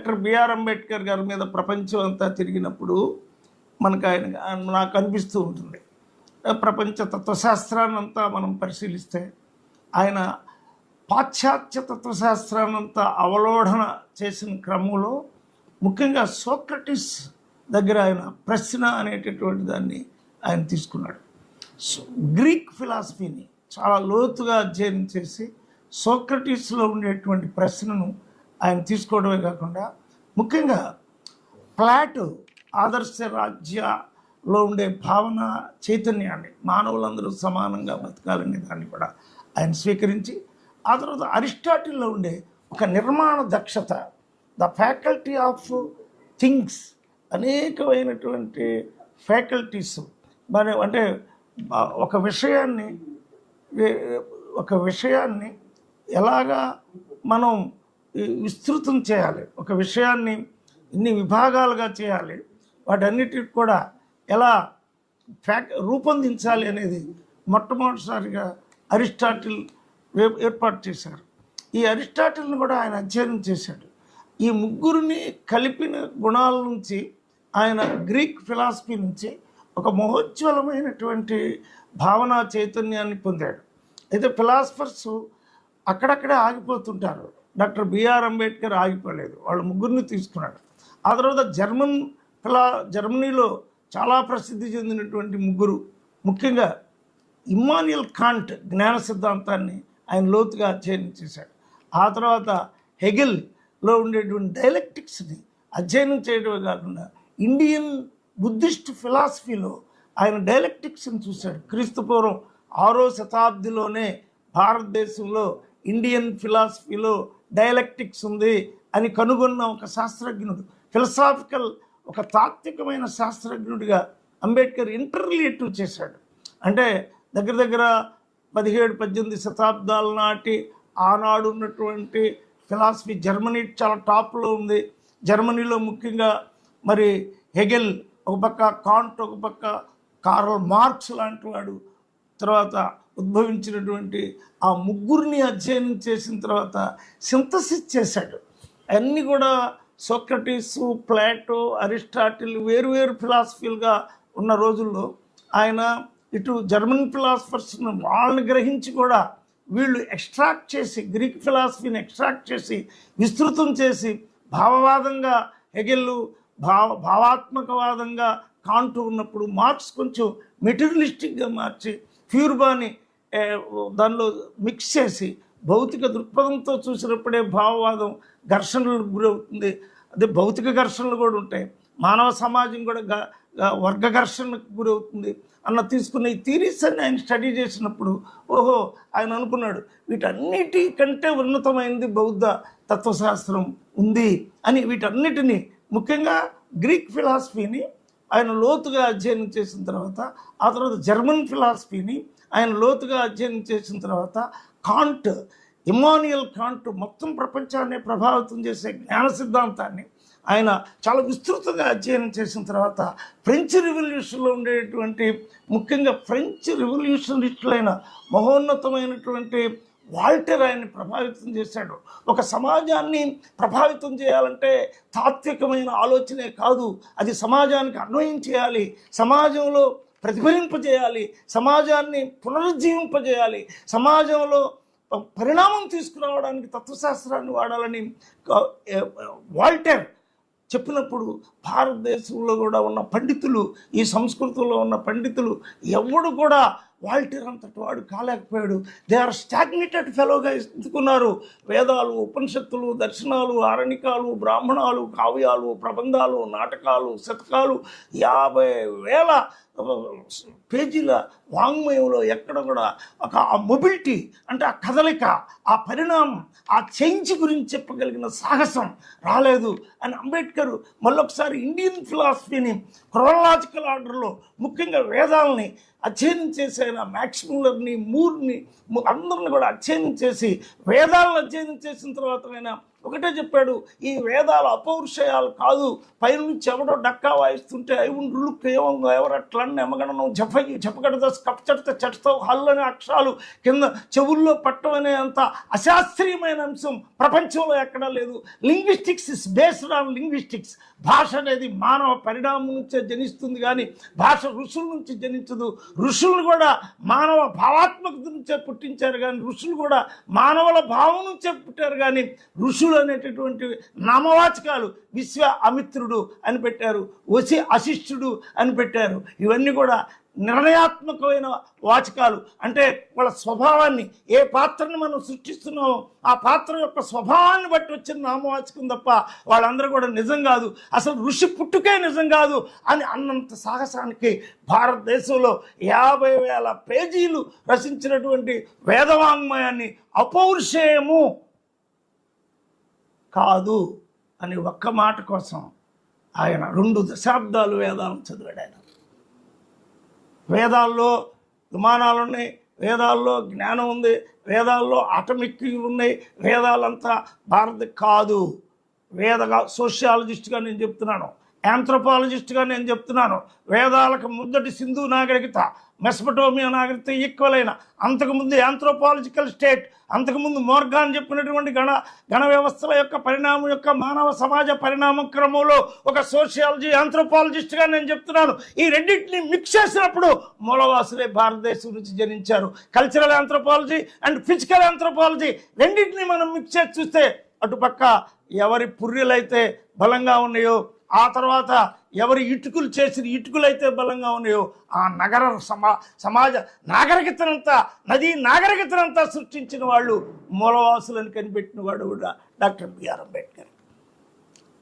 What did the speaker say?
Doctor BR Ambedkar గారి మీద ప్రపంచం అంతా తిరిగినప్పుడు మనకు ఆయన నాకు అనిపిస్తూ ఉంటుంది. ప్రపంచ తత్వశాస్త్రాన్నంతా మనం పరిశీలిస్తే ఆయన పాశ్చాత్య తత్వశాస్త్రాన్నంతా అవలోడన అవలోఢన చేసిన క్రమంలో ముఖ్యంగా సోక్రటిస్ దగ్గర ఆయన ప్రశ్న అనేటటువంటి దాన్ని ఆయన తీసుకున్నాడు. గ్రీక్ ఫిలాసఫీని చాలా లోతుగా అధ్యయనం చేసి సోక్రటీస్లో ఉండేటువంటి ప్రశ్నను ఆయన తీసుకోవడమే కాకుండా ముఖ్యంగా ప్లాటు ఆదర్శ రాజ్యలో ఉండే భావన చైతన్యాన్ని మానవులందరూ సమానంగా బతకాలనే దాన్ని కూడా ఆయన స్వీకరించి ఆ తర్వాత అరిస్టాటిల్లో ఉండే ఒక నిర్మాణ దక్షత ద ఫ్యాకల్టీ ఆఫ్ థింగ్స్ అనేకమైనటువంటి ఫ్యాకల్టీస్. మరి అంటే ఒక విషయాన్ని ఒక విషయాన్ని ఎలాగా మనం విస్తృతం చేయాలి. ఒక విషయాన్ని ఇన్ని విభాగాలుగా చేయాలి. వాటన్నిటికి కూడా ఎలా ఫ్యాక్ రూపొందించాలి అనేది మొట్టమొదటిసారిగా అరిస్టాటిల్ ఏర్పాటు చేశారు. ఈ అరిస్టాటిల్ని కూడా ఆయన అధ్యయనం చేశాడు. ఈ ముగ్గురిని కలిపిన గుణాల నుంచి ఆయన గ్రీక్ ఫిలాసఫీ నుంచి ఒక మహోజ్వలమైనటువంటి భావనా చైతన్యాన్ని పొందాడు. అయితే ఫిలాసఫర్స్ అక్కడక్కడే ఆగిపోతుంటారు. డాక్టర్ బిఆర్ అంబేద్కర్ ఆగిపోలేదు. వాళ్ళ ముగ్గురిని తీసుకున్నాడు. ఆ తర్వాత జర్మన్ ఫిలా జర్మనీలో చాలా ప్రసిద్ధి చెందినటువంటి ముగ్గురు ముఖ్యంగా ఇమ్మాన్యుల్ కాంట్ జ్ఞాన సిద్ధాంతాన్ని ఆయన లోతుగా అధ్యయనం చేశాడు. ఆ తర్వాత హెగిల్లో ఉండేటువంటి డైలెక్టిక్స్ని అధ్యయనం చేయడమే కాకుండా ఇండియన్ బుద్ధిస్ట్ ఫిలాసఫీలో ఆయన డైలెక్టిక్స్ని చూశాడు. క్రీస్తుపూర్వం ఆరో శతాబ్దిలోనే భారతదేశంలో ఇండియన్ ఫిలాసఫీలో డైలెక్టిక్స్ ఉంది అని కనుగొన్న ఒక శాస్త్రజ్ఞుడు ఫిలసాఫికల్ ఒక తాత్వికమైన శాస్త్రజ్ఞుడిగా అంబేద్కర్ ఇంటర్లీటివ్ చేశాడు. అంటే దగ్గర దగ్గర పదిహేడు పద్దెనిమిది శతాబ్దాల నాటి ఆనాడు ఉన్నటువంటి ఫిలాసఫీ జర్మనీ చాలా టాప్లో ఉంది. జర్మనీలో ముఖ్యంగా మరి హెగెల్ ఒక పక్క కాంట్ ఒక పక్క కార్ల్ మార్క్స్ లాంటి వాడు తర్వాత ఉద్భవించినటువంటి ఆ ముగ్గురిని అధ్యయనం చేసిన తర్వాత సింథసిస్ చేశాడు. అన్నీ కూడా సోక్రటీసు ప్లాటో అరిస్టాటిల్ వేరువేరు ఫిలాసఫీలుగా ఉన్న రోజుల్లో ఆయన ఇటు జర్మన్ ఫిలాసఫర్స్ను వాళ్ళని గ్రహించి కూడా వీళ్ళు ఎక్స్ట్రాక్ట్ చేసి గ్రీక్ ఫిలాసఫీని ఎక్స్ట్రాక్ట్ చేసి విస్తృతం చేసి భావవాదంగా హెగెల్లు భావ భావాత్మకవాదంగా కాంటూ ఉన్నప్పుడు మార్క్స్ కొంచెం మెటీరియలిస్టిక్గా మార్చి ప్యూర్బాని దానిలో మిక్స్ చేసి భౌతిక దృక్పథంతో చూసినప్పుడే భావవాదం ఘర్షణలకు గురవుతుంది. అదే భౌతిక ఘర్షణలు కూడా ఉంటాయి. మానవ సమాజం కూడా వర్గ ఘర్షణకు గురవుతుంది అన్న తీసుకున్న ఈ థీరీస్ అన్ని ఆయన స్టడీ చేసినప్పుడు ఓహో ఆయన అనుకున్నాడు వీటన్నిటి కంటే ఉన్నతమైనది బౌద్ధ తత్వశాస్త్రం ఉంది అని వీటన్నిటిని ముఖ్యంగా గ్రీక్ ఫిలాసఫీని ఆయన లోతుగా అధ్యయనం చేసిన తర్వాత ఆ తర్వాత జర్మన్ ఫిలాసఫీని ఆయన లోతుగా అధ్యయనం చేసిన తర్వాత కాంట్ ఇమానియల్ కాంట్ మొత్తం ప్రపంచాన్ని ప్రభావితం చేసే జ్ఞాన సిద్ధాంతాన్ని ఆయన చాలా విస్తృతంగా అధ్యయనం చేసిన తర్వాత ఫ్రెంచ్ రివల్యూషన్లో ఉండేటువంటి ముఖ్యంగా ఫ్రెంచ్ రివల్యూషనిస్టులైన మహోన్నతమైనటువంటి వాల్టర్ ఆయన్ని ప్రభావితం చేశాడు. ఒక సమాజాన్ని ప్రభావితం చేయాలంటే తాత్వికమైన ఆలోచనే కాదు. అది సమాజానికి అన్వయం చేయాలి. సమాజంలో ప్రతిఫలింపజేయాలి సమాజాన్ని పునరుజ్జీవింపజేయాలి. సమాజంలో పరిణామం తీసుకురావడానికి తత్వశాస్త్రాన్ని వాడాలని వాల్టర్ చెప్పినప్పుడు భారతదేశంలో కూడా ఉన్న పండితులు ఈ సంస్కృతంలో ఉన్న పండితులు ఎవడు కూడా వాల్టీర్ అంతటి వాడు కాలేకపోయాడు. దే ఆర్ స్టాగ్నేటెడ్ ఫెలోగా ఎందుకున్నారు? వేదాలు ఉపనిషత్తులు దర్శనాలు ఆరణికాలు బ్రాహ్మణాలు కావ్యాలు ప్రబంధాలు నాటకాలు శతకాలు యాభై వేల పేజీల వాంగ్మయంలో ఎక్కడ కూడా ఒక ఆ మొబిలిటీ అంటే ఆ కదలిక ఆ పరిణామం ఆ చేంజ్ గురించి చెప్పగలిగిన సాహసం రాలేదు. అని అంబేద్కర్ మళ్ళొకసారి ఇండియన్ ఫిలాసఫీని క్రోనలాజికల్ ఆర్డర్లో ముఖ్యంగా వేదాలని అధ్యయనం చేసే ఆయన మ్యాక్సిములర్ని మూర్ని అందరిని కూడా అధ్యయనం చేసి వేదాలను అధ్యయనం చేసిన తర్వాత ఆయన ఒకటే చెప్పాడు ఈ వేదాలు అపౌరుషయాలు కాదు పైనుంచి ఎవడో డక్కా వాయిస్తుంటే ఐవుండ్రులు కేవం ఎవరట్లన్న ఎమగడను జప జపగడద కప్చడత చటతో హల్లని అక్షరాలు కింద చెవుల్లో పట్టమనే అంత అశాస్త్రీయమైన అంశం ప్రపంచంలో ఎక్కడా లేదు. Linguistics is based on linguistics. భాష అనేది మానవ పరిణామం నుంచే జనిస్తుంది కానీ భాష ఋషుల నుంచి జనించదు. ఋషులు కూడా మానవ భావాత్మకత నుంచే పుట్టించారు కానీ ఋషులు కూడా మానవుల భావం నుంచే పుట్టారు కానీ ఋషులు అనేటటువంటి నామవాచకాలు విశ్వ అమిత్రుడు అని పెట్టారు వసి అశిష్ఠుడు అని పెట్టారు. ఇవన్నీ కూడా నిర్ణయాత్మకమైన వాచకాలు. అంటే వాళ్ళ స్వభావాన్ని ఏ పాత్రను మనం సృష్టిస్తున్నామో ఆ పాత్ర యొక్క స్వభావాన్ని బట్టి వచ్చిన నామవాచకం తప్ప వాళ్ళందరూ కూడా నిజం కాదు. అసలు ఋషి పుట్టుకే నిజం కాదు అని అన్నంత సాహసానికి భారతదేశంలో యాభై వేల పేజీలు రచించినటువంటి వేదవాంగ్మయాన్ని అపౌరుషేయము కాదు అని ఒక్క మాట కోసం ఆయన రెండు దశాబ్దాలు వేదాలను చదివాడు ఆయన. వేదాల్లో విమానాలు ఉన్నాయి వేదాల్లో జ్ఞానం ఉంది వేదాల్లో ఆటమిక్ ఉన్నాయి వేదాలంతా భారత కాదు. వేదగా సోషియాలజిస్ట్గా నేను చెప్తున్నాను యాంథ్రోపాలజిస్ట్గా నేను చెప్తున్నాను వేదాలకు ముద్దటి సింధు నాగరికత మెస్పటోమియా నాగరికత ఈక్వల్ అయిన. అంతకుముందు యాంథ్రోపాలజికల్ స్టేట్ అంతకుముందు మోర్గాన్ చెప్పినటువంటి గణ గణ వ్యవస్థల యొక్క పరిణామం యొక్క మానవ సమాజ పరిణామ క్రమంలో ఒక సోషియాలజీ ఆంథ్రోపాలజిస్ట్గా నేను చెప్తున్నాను. ఈ రెండింటిని మిక్స్ చేసినప్పుడు మూలవాసులే భారతదేశం నుంచి జనించారు. Cultural anthropology and physical anthropology రెండింటిని మనం మిక్స్ చేసి చూస్తే అటుపక్క ఎవరి పుర్రెలైతే బలంగా ఉన్నాయో ఆ తర్వాత ఎవరి ఇటుకలు చేసిన ఇటుకలు అయితే బలంగా ఉన్నాయో ఆ నగర సమా సమాజ నాగరికతనంతా నదీ నాగరికతనంతా సృష్టించిన వాళ్ళు మూలవాసులను కనిపెట్టిన వాడు కూడా డాక్టర్ బిఆర్ అంబేద్కర్.